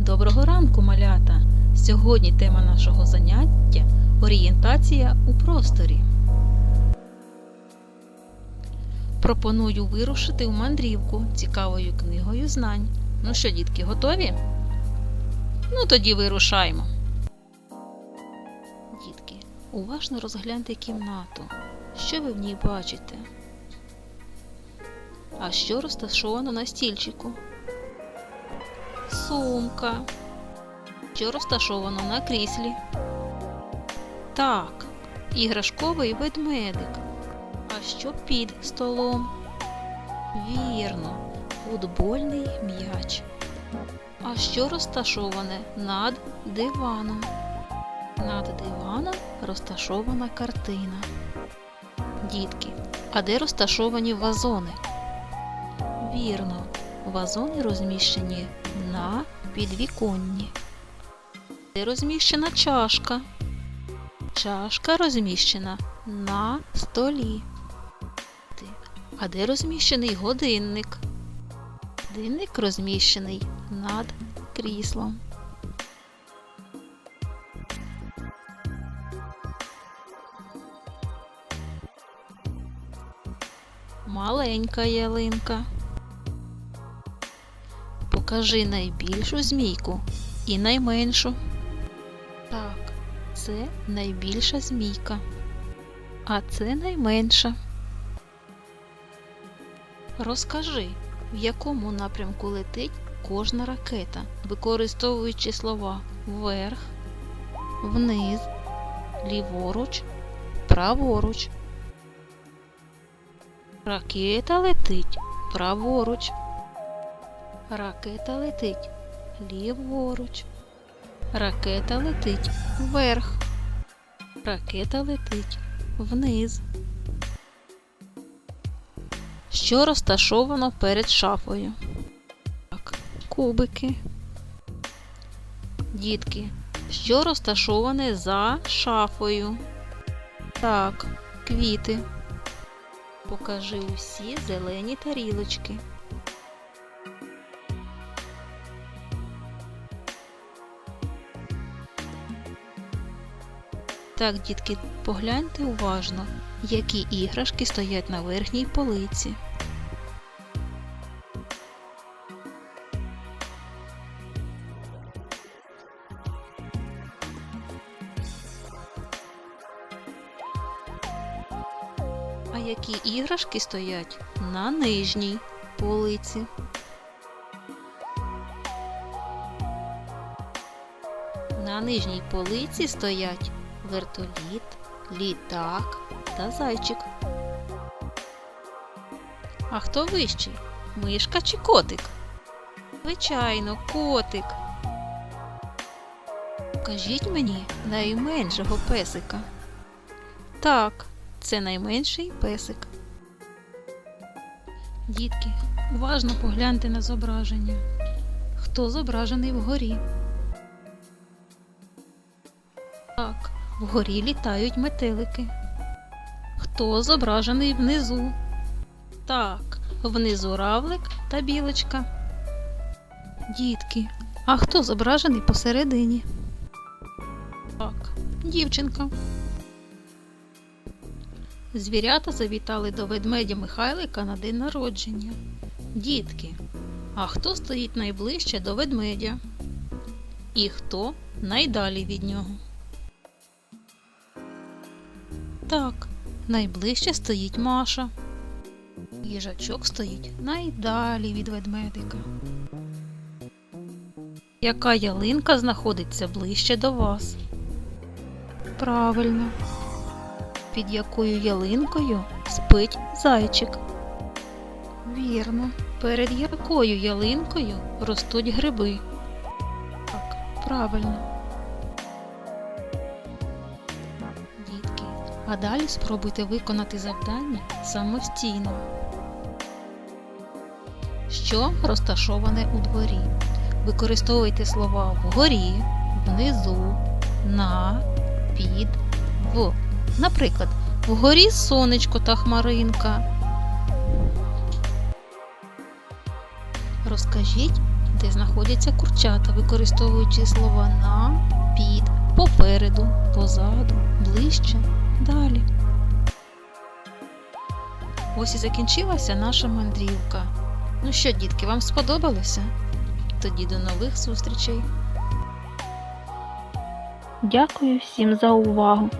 Доброго ранку, малята! Сьогодні тема нашого заняття орієнтація у просторі. Пропоную вирушити у мандрівку цікавою книгою знань. Ну що, дітки, готові? Ну тоді вирушаємо. Дітки, уважно розгляньте кімнату. Що ви в ній бачите? А що розташовано на стільчику? Сумка. Що розташовано на кріслі? Так, іграшковий ведмедик. А що під столом? Вірно, футбольний м'яч. А що розташоване над диваном? Над диваном розташована картина. Дітки, а де розташовані вазони? Вірно, вазони розміщені на підвіконні. Де розміщена чашка? Чашка розміщена на столі. А де розміщений годинник? Годинник розміщений над кріслом. Маленька ялинка. Покажи найбільшу змійку і найменшу. Так, це найбільша змійка, а це найменша. Розкажи, в якому напрямку летить кожна ракета, використовуючи слова вверх, вниз, ліворуч, праворуч. Ракета летить праворуч. Ракета летить ліворуч. Ракета летить вверх. Ракета летить вниз. Що розташовано перед шафою? Так, кубики. Дітки, що розташоване за шафою? Так, квіти. Покажи усі зелені тарілочки. Так, дітки, погляньте уважно, які іграшки стоять на верхній полиці. А які іграшки стоять на нижній полиці? На нижній полиці стоять вертоліт, літак та зайчик. А хто вищий? Мишка чи котик? Звичайно, котик. Покажіть мені найменшого песика. Так, це найменший песик. Дітки, уважно погляньте на зображення. Хто зображений вгорі? Так, вгорі літають метелики. Хто зображений внизу? Так, внизу равлик та білочка. Дітки, а хто зображений посередині? Так, дівчинка. Звірята завітали до ведмедя Михайлика на день народження. Дітки, а хто стоїть найближче до ведмедя? І хто найдалі від нього? Так, найближче стоїть Маша. Їжачок стоїть найдалі від ведмедика. Яка ялинка знаходиться ближче до вас? Правильно. Під якою ялинкою спить зайчик? Вірно. Перед якою ялинкою ростуть гриби? Так, правильно. А далі спробуйте виконати завдання самостійно. Що розташоване у дворі? Використовуйте слова вгорі, внизу, на, під, в. Наприклад, вгорі сонечко та хмаринка. Розкажіть, де знаходяться курчата, використовуючи слова на, під, попереду, позаду, ближче, далі. Ось і закінчилася наша мандрівка. Ну що, дітки, вам сподобалося? Тоді до нових зустрічей. Дякую всім за увагу!